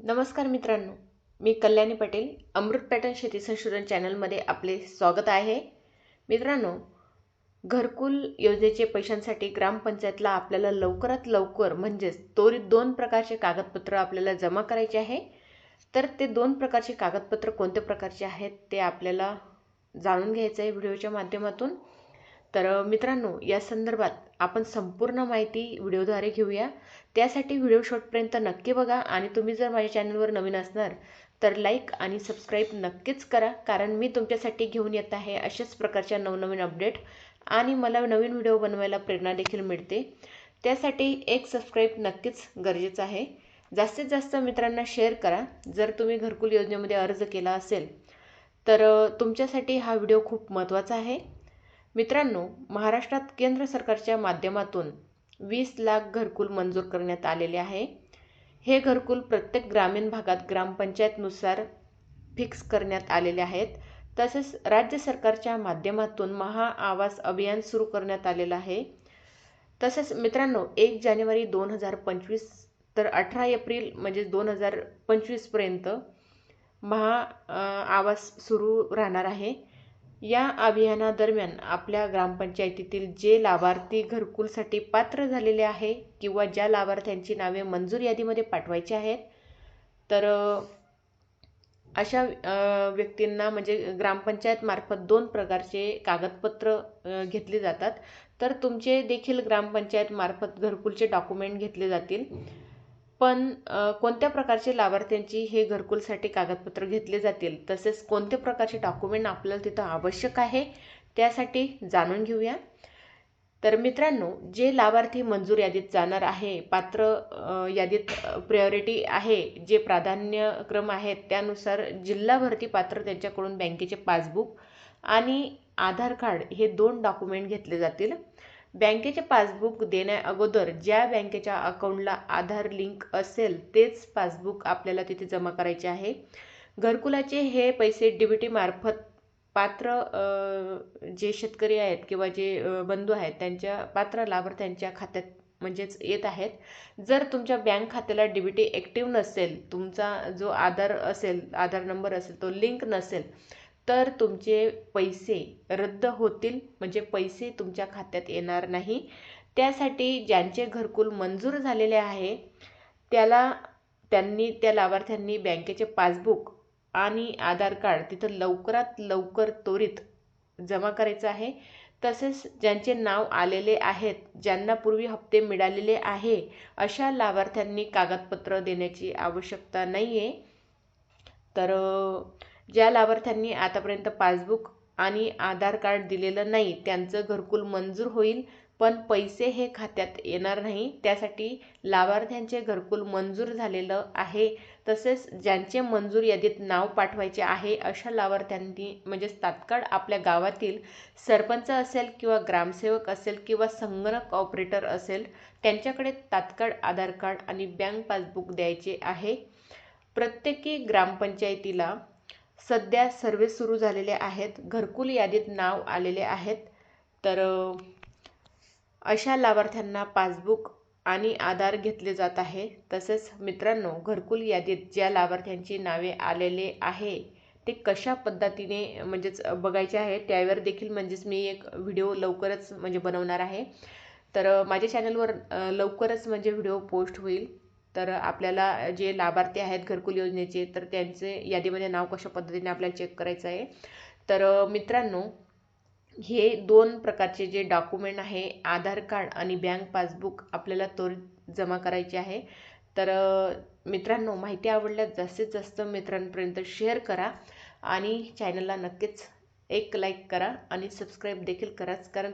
नमस्कार मित्रांनो मी कल्याणी पटेल अमृत पॅटर्न शेती संशोधन चॅनलमध्ये आपले स्वागत आहे. मित्रांनो घरकुल योजनेचे पैशांसाठी ग्रामपंचायतला आपल्याला लवकरात लवकर म्हणजेच त्वरित दोन प्रकारचे कागदपत्र आपल्याला जमा करायचे आहे. तर ते दोन प्रकारचे कागदपत्र कोणत्या प्रकारचे आहेत ते आपल्याला जाणून घ्यायचं आहे व्हिडिओच्या माध्यमातून. तर मित्रांनो या संदर्भात आपण संपूर्ण माहिती व्हिडिओद्वारे घेऊया. त्यासाठी व्हिडिओ शॉर्टपर्यंत नक्की बघा आणि तुम्ही जर माझ्या चॅनलवर नवीन असणार तर लाईक आणि सबस्क्राईब नक्कीच करा कारण मी तुमच्यासाठी घेऊन येत आहे अशाच प्रकारच्या नवनवीन अपडेट आणि मला नवीन व्हिडिओ बनवायला प्रेरणा देखील मिळते. त्यासाठी एक सबस्क्राईब नक्कीच गरजेचं आहे. जास्तीत जास्त मित्रांना शेअर करा. जर तुम्ही घरकुल योजनेमध्ये अर्ज केला असेल तर तुमच्यासाठी हा व्हिडिओ खूप महत्त्वाचा आहे. मित्रांनो महाराष्ट्रात केंद्र सरकारच्या माध्यमातून वीस लाख घरकुल मंजूर करण्यात आलेले आहे. हे घरकुल प्रत्येक ग्रामीण भागात ग्रामपंचायतनुसार फिक्स करण्यात आलेले आहेत. तसेच राज्य सरकारच्या माध्यमातून महा आवास अभियान सुरू करण्यात आलेलं आहे. तसेच मित्रांनो एक जानेवारी दोन हजार पंचवीस तर अठरा एप्रिल म्हणजे दोन हजार पंचवीसपर्यंत महा आवास सुरू राहणार आहे. या अभियानादरम्यान आपल्या ग्रामपंचायतीतील जे लाभार्थी घरकुलसाठी पात्र झालेले आहे किंवा ज्या लाभार्थ्यांची नावे मंजूर यादीमध्ये पाठवायची आहेत तर अशा व्यक्तींना म्हणजे ग्रामपंचायतमार्फत दोन प्रकारचे कागदपत्र घेतले जातात. तर तुमचे देखील ग्रामपंचायतमार्फत घरकुलचे डॉक्युमेंट घेतले जातील. पण कोणत्या प्रकारचे लाभार्थ्यांची हे घरकुलसाठी कागदपत्र घेतले जातील? तसेच कोणत्या प्रकारचे डॉक्युमेंट आपल्याला तिथं आवश्यक आहे? त्यासाठी जाणून घेऊया. तर मित्रांनो जे लाभार्थी मंजूर यादीत जाणार आहे पात्र यादीत प्रायोरिटी आहे जे प्राधान्यक्रम आहेत त्यानुसार जिल्हा भरती पात्र त्यांच्याकडून बँकेचे पासबुक आणि आधार कार्ड हे दोन डॉक्युमेंट घेतले जातील. बँकेचे पासबुक देण्या अगोदर ज्या बँकेच्या अकाउंटला आधार लिंक असेल तेच पासबुक आपल्याला तिथे जमा करायचे आहे. घरकुलाचे हे पैसे डी बी मार्फत पात्र जे शेतकरी आहेत किंवा जे बंधू आहेत त्यांच्या पात्र लाभार्थ्यांच्या खात्यात म्हणजेच येत आहेत. जर तुमच्या बँक खात्याला डी बी टी ॲक्टिव्ह नसेल तुमचा जो आधार असेल आधार नंबर असेल तो लिंक नसेल तर तुमचे पैसे रद्द होतील म्हणजे पैसे तुमच्या खात्यात येणार नाही. त्यासाठी ज्यांचे घरकुल मंजूर झालेले आहे त्याला त्यांनी त्या लाभार्थ्यांनी बँकेचे पासबुक आणि आधार कार्ड तिथं लवकरात लवकर त्वरित जमा करायचं आहे. तसेच ज्यांचे नाव आलेले आहेत ज्यांना पूर्वी हप्ते मिळालेले आहे अशा लाभार्थ्यांनी कागदपत्र देण्याची आवश्यकता नाही आहे तर ज्या लाभार्थ्यांनी आतापर्यंत पासबुक आणि आधार कार्ड दिलेलं नाही त्यांचं घरकुल मंजूर होईल पण पैसे हे खात्यात येणार नाही. त्यासाठी लाभार्थ्यांचे घरकुल मंजूर झालेलं आहे. तसेच ज्यांचे मंजूर यादीत नाव पाठवायचे आहे अशा लाभार्थ्यांनी म्हणजेच तात्काळ आपल्या गावातील सरपंच असेल किंवा ग्रामसेवक असेल किंवा संगणक ऑपरेटर असेल त्यांच्याकडे तात्काळ आधार कार्ड आणि बँक पासबुक द्यायचे आहे. प्रत्येकी ग्रामपंचायतीला सध्या सर्वे सुरू झालेले आहेत. घरकुल यादीत नाव आलेले आहेत. तर अशा लाभार्थ्यांना पासबुक आणि आधार घेतले जात आहे. तसेच मित्रांनो घरकुल यादीत ज्या लाभार्थ्यांची नावे आलेले आहे ते कशा पद्धतीने म्हणजेच बघायचे आहे त्यावर देखील म्हणजेच मी एक व्हिडिओ लवकरच म्हणजे बनवणार आहे. तर माझ्या चॅनलवर लवकरच म्हणजे व्हिडिओ पोस्ट होईल. तर आपल्याला जे लाभार्थी आहेत घरकुल योजनेचे तर त्यांचे यादीमध्ये नाव कशा पद्धतीने आपल्याला चेक करायचं आहे? तर मित्रांनो हे दोन प्रकारचे जे डॉक्युमेंट आहे आधार कार्ड आणि बँक पासबुक आपल्याला त्वरित जमा करायचे आहे. तर मित्रांनो माहिती आवडल्यास जास्तीत जास्त मित्रांपर्यंत शेअर करा आणि चॅनलला नक्कीच एक लाईक करा आणि सबस्क्राईब देखील कराच कारण